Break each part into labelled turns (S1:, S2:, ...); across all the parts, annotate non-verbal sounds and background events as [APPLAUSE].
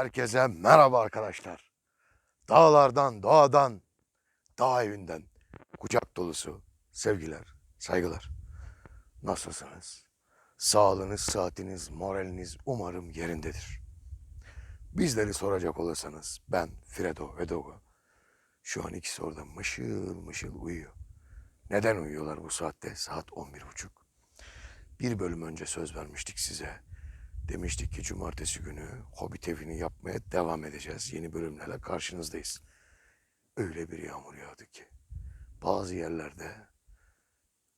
S1: Herkese merhaba arkadaşlar. Dağlardan, doğadan, dağ evinden kucak dolusu sevgiler, saygılar. Nasılsınız? Sağlığınız, saatiniz, moraliniz umarım yerindedir. Bizleri soracak olursanız ben Fredo Edogo. Şu an ikisi orada mışıl mışıl uyuyor. Neden uyuyorlar bu saatte? Saat 11.30. Bir bölüm önce söz vermiştik size. Demiştik ki cumartesi günü Hobbit evini yapmaya devam edeceğiz. Yeni bölümlerle karşınızdayız. Öyle bir yağmur yağdı ki. Bazı yerlerde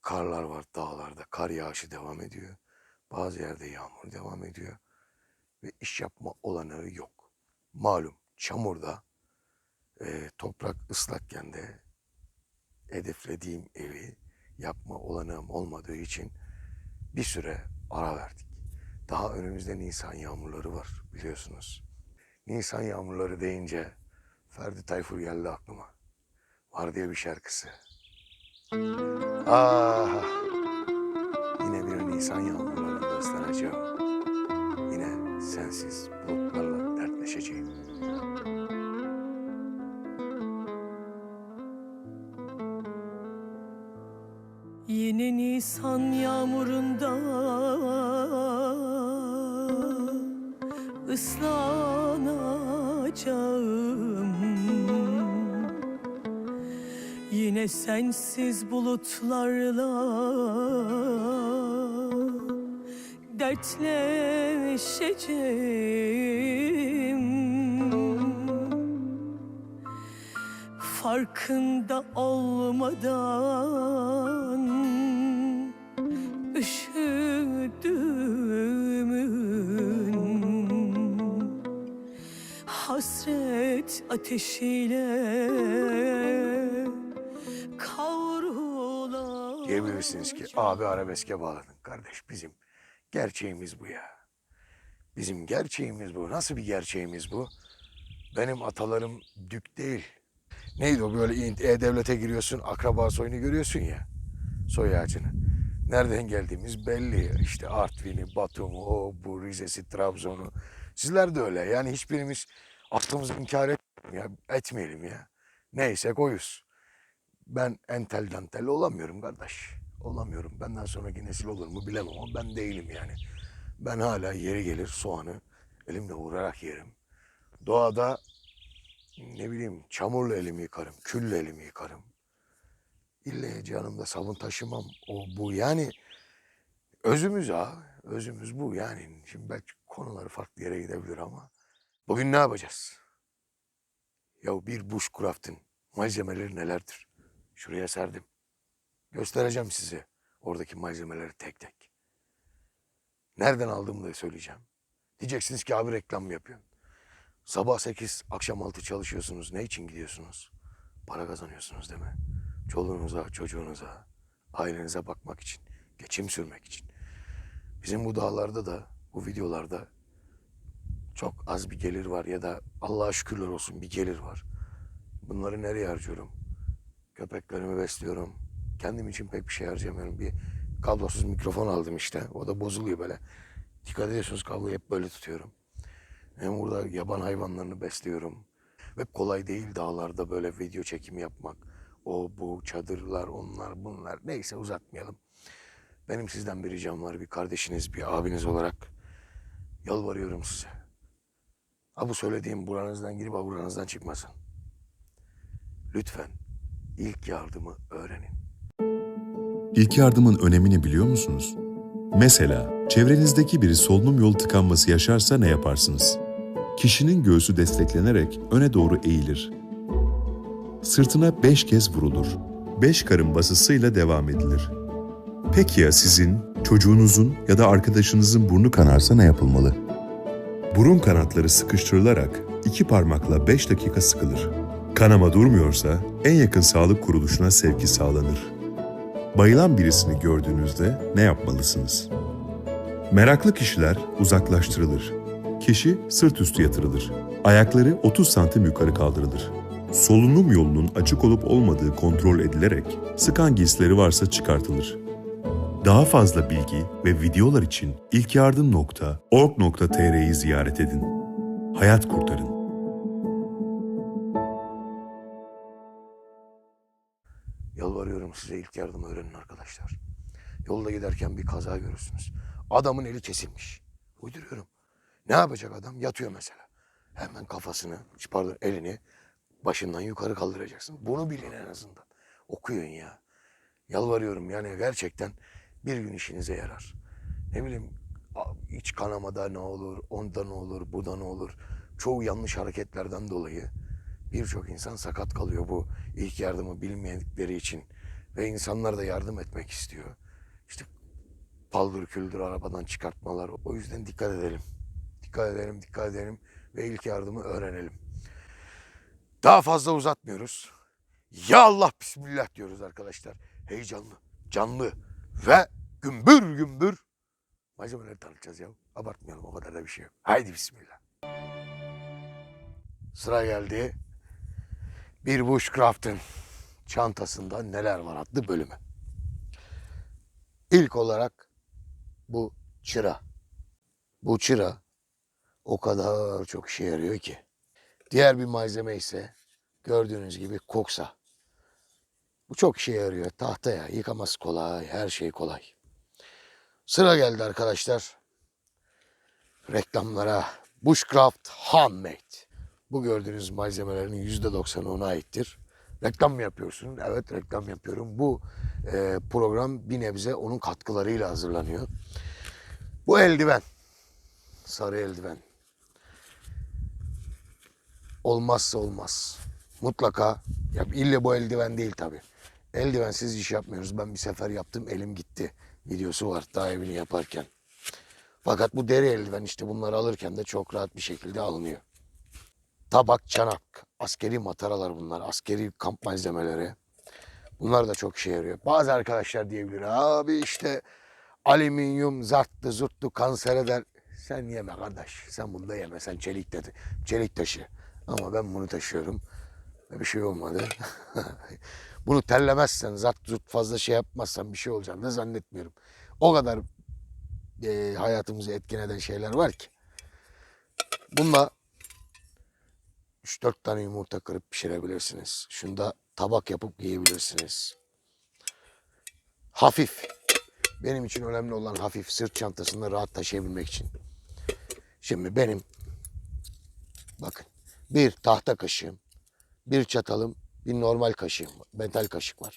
S1: karlar var dağlarda. Kar yağışı devam ediyor. Bazı yerde yağmur devam ediyor. Ve iş yapma olanağı yok. Malum çamurda e, toprak ıslakken de hedeflediğim evi yapma olanağım olmadığı için bir süre ara verdik. Daha önümüzde Nisan yağmurları var biliyorsunuz. Nisan yağmurları deyince Ferdi Tayfur geldi aklıma. Var diye bir şarkısı. Ah, yine bir Nisan yağmurlarında ıslanacağım. Yine sensiz bulutlarla dertleşeceğim.
S2: Yine Nisan yağmurunda ıslanacağım Yine sensiz bulutlarla dertleşeceğim. Farkında olmadan hasret ateşiyle kavrulacağım.
S1: Diyebilirsiniz ki abi arabeske bağladın kardeş. Bizim gerçeğimiz bu ya. Bizim gerçeğimiz bu. Nasıl bir gerçeğimiz bu? Benim atalarım dük değil. Neydi o böyle E-Devlet'e giriyorsun akraba soyunu görüyorsun ya. Soy ağacını. Nereden geldiğimiz belli. İşte Artvin'i, Batum'u, o bu Rize'si, Trabzon'u. Sizler de öyle. Yani hiçbirimiz aklımızı inkar etmeyelim ya. Etmeyelim ya. Neyse koyuz. Ben entel dantel olamıyorum kardeş. Olamıyorum. Benden sonraki nesil olur mu bilemem ama ben değilim yani. Ben hala yeri gelir soğanı elimle vurarak yerim. Doğada ne bileyim çamurla elimi yıkarım, külle elimi yıkarım. İlle canımda sabun taşımam o bu yani özümüz ha özümüz bu yani. Şimdi belki konuları farklı yere gidebilir ama bugün ne yapacağız? Ya bir bushcraft'ın malzemeleri nelerdir? Şuraya serdim. Göstereceğim size oradaki malzemeleri tek tek. Nereden aldığımı da söyleyeceğim. Diyeceksiniz ki abi reklam mı yapıyorsun? Sabah 8, akşam 6 çalışıyorsunuz. Ne için gidiyorsunuz? Para kazanıyorsunuz değil mi? Çoluğunuza, çocuğunuza, ailenize bakmak için, geçim sürmek için. Bizim bu dağlarda da, bu videolarda çok az bir gelir var ya da Allah'a şükürler olsun bir gelir var. Bunları nereye harcıyorum? Köpeklerimi besliyorum. Kendim için pek bir şey harcamıyorum. Bir kablosuz mikrofon aldım işte. O da bozuluyor böyle. Dikkat ediyorsunuz kabloyu hep böyle tutuyorum. Hem burada yaban hayvanlarını besliyorum. Ve kolay değil dağlarda böyle video çekimi yapmak. O bu çadırlar onlar bunlar neyse uzatmayalım. Benim sizden bir ricam var bir kardeşiniz bir abiniz olarak. Yalvarıyorum size. Ha bu söylediğim buranızdan girip buranızdan çıkmasın. Lütfen ilk yardımı öğrenin.
S3: İlk yardımın önemini biliyor musunuz? Mesela çevrenizdeki biri solunum yolu tıkanması yaşarsa ne yaparsınız? Kişinin göğsü desteklenerek öne doğru eğilir. Sırtına beş kez vurulur. Beş karın basısıyla devam edilir. Peki ya sizin, çocuğunuzun ya da arkadaşınızın burnu kanarsa ne yapılmalı? Burun kanatları sıkıştırılarak iki parmakla 5 dakika sıkılır. Kanama durmuyorsa en yakın sağlık kuruluşuna sevki sağlanır. Bayılan birisini gördüğünüzde ne yapmalısınız? Meraklı kişiler uzaklaştırılır. Kişi sırt üstü yatırılır. Ayakları 30 santim yukarı kaldırılır. Solunum yolunun açık olup olmadığı kontrol edilerek sıkan giysileri varsa çıkartılır. Daha fazla bilgi ve videolar için ilkyardım.org.tr'yi ziyaret edin. hayat kurtarın.
S1: Yalvarıyorum size ilk yardım öğrenin arkadaşlar. Yolda giderken bir kaza görürsünüz. Adamın eli kesilmiş. Uyduruyorum. Ne yapacak adam? Yatıyor mesela. Hemen kafasını, pardon elini başından yukarı kaldıracaksın. Bunu bilin en azından. Okuyun ya. Yalvarıyorum yani gerçekten bir gün işinize yarar. Ne bileyim iç kanamada ne olur, onda ne olur, bu da ne olur. Çoğu yanlış hareketlerden dolayı birçok insan sakat kalıyor bu ilk yardımı bilmedikleri için. Ve insanlar da yardım etmek istiyor. İşte paldır küldür arabadan çıkartmalar. O yüzden dikkat edelim. Dikkat edelim, dikkat edelim ve ilk yardımı öğrenelim. Daha fazla uzatmıyoruz. Ya Allah bismillah diyoruz arkadaşlar. Heyecanlı, canlı ve gümbür gümbür malzemeleri tanıtacağız ya. Abartmayalım o kadar da bir şey. Haydi bismillah. Sıra geldi. Bir Bushcraft'ın çantasında neler var adlı bölümü. İlk olarak bu çıra. Bu çıra o kadar çok işe yarıyor ki. Diğer bir malzeme ise gördüğünüz gibi koksa. Bu çok işe yarıyor. Tahtaya yıkaması kolay, her şey kolay. Sıra geldi arkadaşlar. Reklamlara. Bushcraft Handmade. Bu gördüğünüz malzemelerin %90'ı ona aittir. Reklam mı yapıyorsun? Evet reklam yapıyorum. Bu e, program bir nebze onun katkılarıyla hazırlanıyor. Bu eldiven. Sarı eldiven. Olmazsa olmaz. Mutlaka. Ya ille bu eldiven değil tabii. Eldivensiz iş yapmıyoruz. Ben bir sefer yaptım elim gitti. Videosu var daha evini yaparken. Fakat bu deri eldiven işte bunları alırken de çok rahat bir şekilde alınıyor. Tabak, çanak, askeri mataralar bunlar. Askeri kamp malzemeleri. Bunlar da çok işe yarıyor. Bazı arkadaşlar diyebilir abi işte alüminyum zarttı zurttu kanser eder. Sen yeme kardeş. Sen bunu da yeme. Sen çelik dedi. Çelik taşı. Ama ben bunu taşıyorum. Bir şey olmadı. [LAUGHS] bunu terlemezsen, zart zurt fazla şey yapmazsan bir şey olacağını da zannetmiyorum. O kadar e, hayatımızı etkin eden şeyler var ki. Bununla 3-4 tane yumurta kırıp pişirebilirsiniz. Şunda tabak yapıp yiyebilirsiniz. Hafif. Benim için önemli olan hafif sırt çantasında rahat taşıyabilmek için. Şimdi benim bakın bir tahta kaşığım, bir çatalım, bir normal kaşığım, metal kaşık var.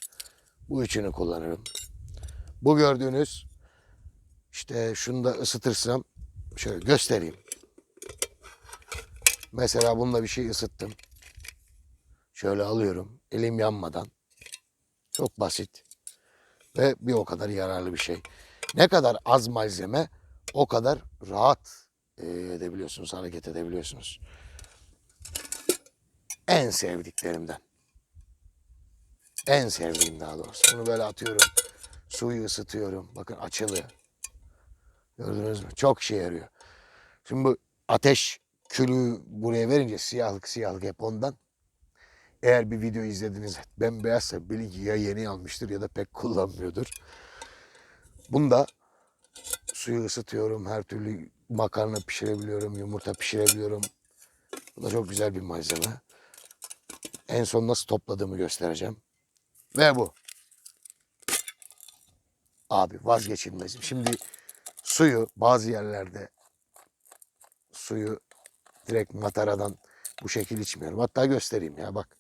S1: Bu üçünü kullanırım. Bu gördüğünüz işte şunu da ısıtırsam şöyle göstereyim. Mesela bununla bir şey ısıttım. Şöyle alıyorum elim yanmadan. Çok basit ve bir o kadar yararlı bir şey. Ne kadar az malzeme o kadar rahat e, edebiliyorsunuz, hareket edebiliyorsunuz. En sevdiklerimden. En sevdiğim daha doğrusu. Bunu böyle atıyorum. Suyu ısıtıyorum. Bakın açılı. Gördünüz mü? Çok işe yarıyor. Şimdi bu ateş külü buraya verince siyahlık siyahlık hep ondan. Eğer bir video izlediniz bembeyazsa bilin ki ya yeni almıştır ya da pek kullanmıyordur. Bunda suyu ısıtıyorum. Her türlü makarna pişirebiliyorum. Yumurta pişirebiliyorum. Bu da çok güzel bir malzeme. En son nasıl topladığımı göstereceğim. Ve bu. Abi vazgeçilmezim. Şimdi suyu bazı yerlerde suyu direkt mataradan bu şekil içmiyorum. Hatta göstereyim ya bak.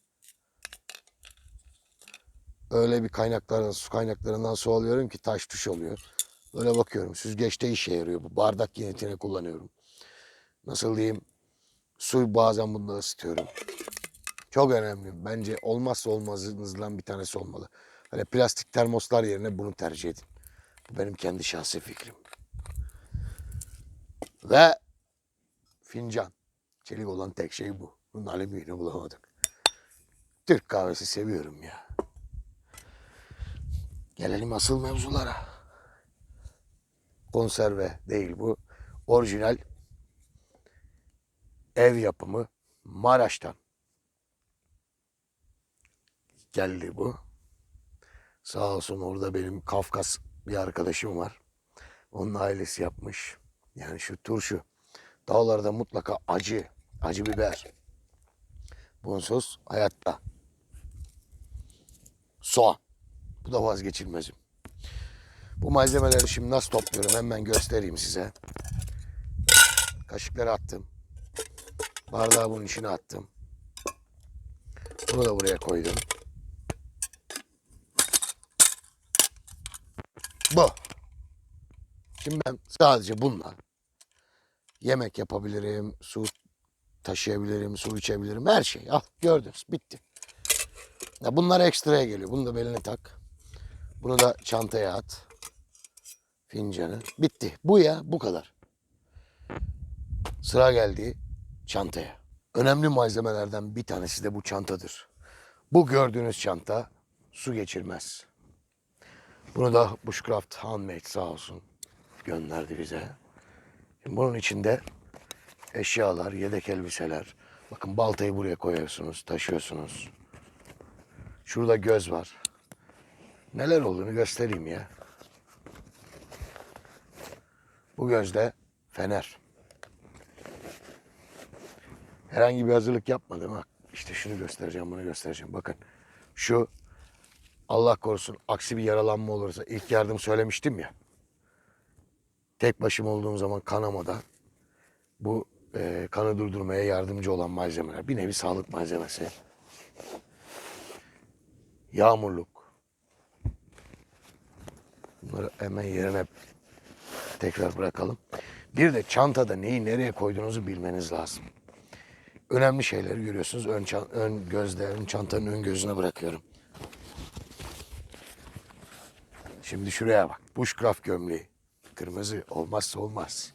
S1: Öyle bir kaynaklardan, su kaynaklarından su alıyorum ki taş tuş oluyor. Böyle bakıyorum. Süzgeçte işe yarıyor bu. Bardak niyetine kullanıyorum. Nasıl diyeyim? Suyu bazen bunda ısıtıyorum. Çok önemli. Bence olmazsa olmazınızdan bir tanesi olmalı. Hani plastik termoslar yerine bunu tercih edin. Bu benim kendi şahsi fikrim. Ve fincan. Çelik olan tek şey bu. Bunun alüminyonu bulamadık. Türk kahvesi seviyorum ya. Gelelim asıl mevzulara. Konserve değil bu. Orijinal ev yapımı Maraş'tan geldi bu. Sağ olsun orada benim Kafkas bir arkadaşım var. Onun ailesi yapmış. Yani şu turşu. Dağlarda mutlaka acı acı biber. Bunsuz hayatta. Soğan. Bu da vazgeçilmezim. Bu malzemeleri şimdi nasıl topluyorum hemen göstereyim size. Kaşıkları attım. Bardağı bunun içine attım. Bunu da buraya koydum. Bu. Şimdi ben sadece bununla yemek yapabilirim, su taşıyabilirim, su içebilirim, her şey. Al gördünüz bitti. Ya bunlar ekstraya geliyor. Bunu da beline tak. Bunu da çantaya at. Fincanı. Bitti. Bu ya bu kadar. Sıra geldi çantaya. Önemli malzemelerden bir tanesi de bu çantadır. Bu gördüğünüz çanta su geçirmez. Bunu da Bushcraft Handmade sağ olsun gönderdi bize. Şimdi bunun içinde eşyalar, yedek elbiseler. Bakın baltayı buraya koyuyorsunuz, taşıyorsunuz. Şurada göz var. Neler olduğunu göstereyim ya. Bu gözde fener. Herhangi bir hazırlık yapmadım ha. İşte şunu göstereceğim, bunu göstereceğim. Bakın şu Allah korusun aksi bir yaralanma olursa ilk yardım söylemiştim ya. Tek başıma olduğum zaman kanamada bu e, kanı durdurmaya yardımcı olan malzemeler. Bir nevi sağlık malzemesi. Yağmurluk. Bunları hemen yerine tekrar bırakalım. Bir de çantada neyi nereye koyduğunuzu bilmeniz lazım. Önemli şeyleri görüyorsunuz. Ön, ön gözde, ön çantanın ön gözüne bırakıyorum. Şimdi şuraya bak. Bushcraft gömleği. Kırmızı olmazsa olmaz.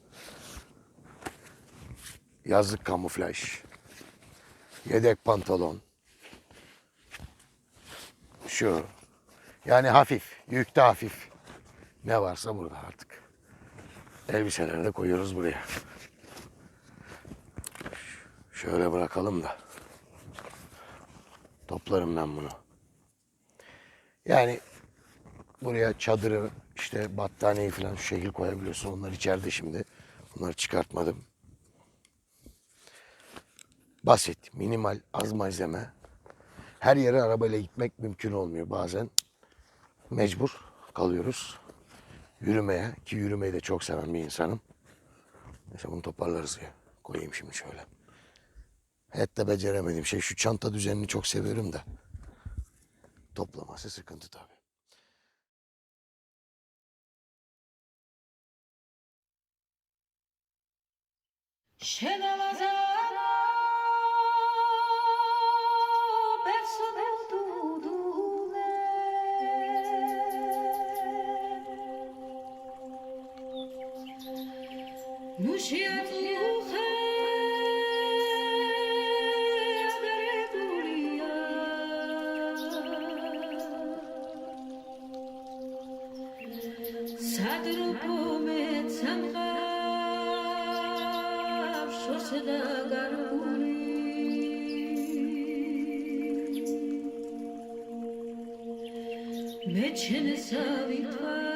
S1: Yazlık kamuflaj. Yedek pantolon. Şu. Yani hafif. Yükte hafif. Ne varsa burada artık. Elbiseleri de koyuyoruz buraya. Şöyle bırakalım da. Toplarım ben bunu. Yani buraya çadırı, işte battaniyeyi falan şu şekil koyabiliyorsun. Onlar içeride şimdi. Onları çıkartmadım. Basit, minimal, az malzeme. Her yere arabayla gitmek mümkün olmuyor bazen. Mecbur kalıyoruz. Yürümeye ki yürümeyi de çok seven bir insanım. Neyse bunu toparlarız ya. Koyayım şimdi şöyle. Hayatta beceremediğim şey şu çanta düzenini çok seviyorum da. Toplaması sıkıntı tabii.
S4: صدر و پومت შდა გარგული. მე ჩენესავი თვა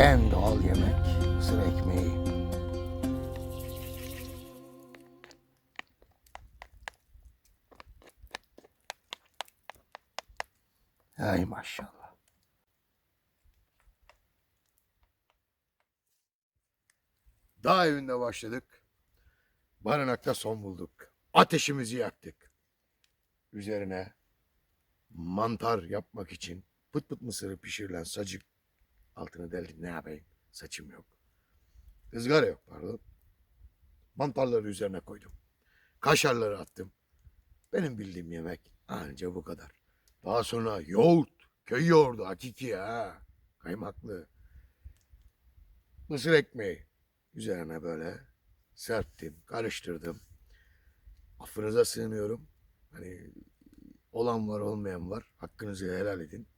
S1: En doğal yemek mısır ekmeği. Ay maşallah. Dağ evinde başladık. Barınakta son bulduk. Ateşimizi yaktık. Üzerine mantar yapmak için pıt pıt mısırı pişirilen sacık altını deldim. Ne yapayım? Saçım yok. Izgara yok pardon. Mantarları üzerine koydum. Kaşarları attım. Benim bildiğim yemek anca bu kadar. Daha sonra yoğurt, köy yoğurdu hakiki ha. Kaymaklı. Mısır ekmeği. Üzerine böyle serptim, karıştırdım. Affınıza sığınıyorum. Hani olan var olmayan var. Hakkınızı helal edin.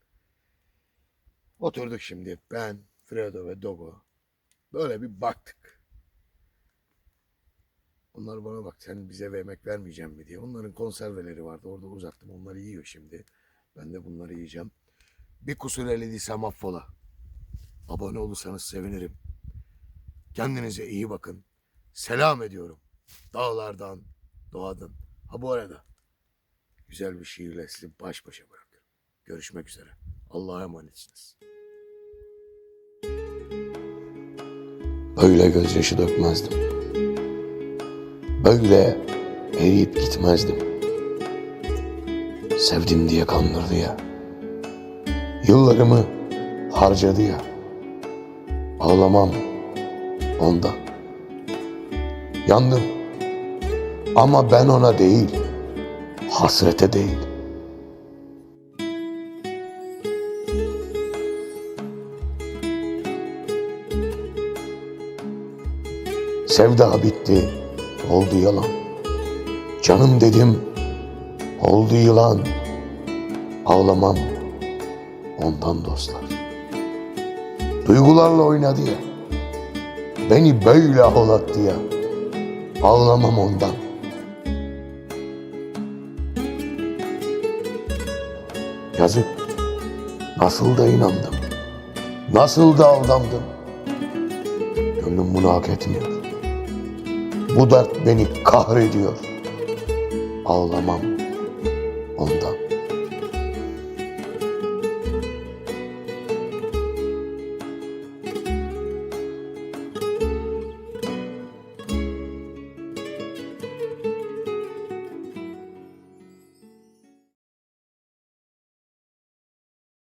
S1: Oturduk şimdi ben, Fredo ve Dogo. Böyle bir baktık. Onlar bana bak sen bize yemek vermeyeceğim mi diye. Onların konserveleri vardı orada uzattım. Onları yiyor şimdi. Ben de bunları yiyeceğim. Bir kusur elediysem affola. Abone olursanız sevinirim. Kendinize iyi bakın. Selam ediyorum. Dağlardan, doğadan. Ha bu arada güzel bir şiirle sizi baş başa bırakıyorum. Görüşmek üzere. Allah'a emanetsiniz.
S5: Böyle gözyaşı dökmezdim. Böyle eriyip gitmezdim. Sevdim diye kandırdı ya. Yıllarımı harcadı ya. Ağlamam ondan. Yandım. Ama ben ona değil, hasrete değil. Sevda bitti, oldu yalan. Canım dedim, oldu yılan. Ağlamam ondan dostlar. Duygularla oynadı ya. Beni böyle ağlattı ya. Ağlamam ondan. Yazık. Nasıl da inandım. Nasıl da aldandım. Gönlüm bunu hak etmiyor. Bu dert beni kahrediyor. Ağlamam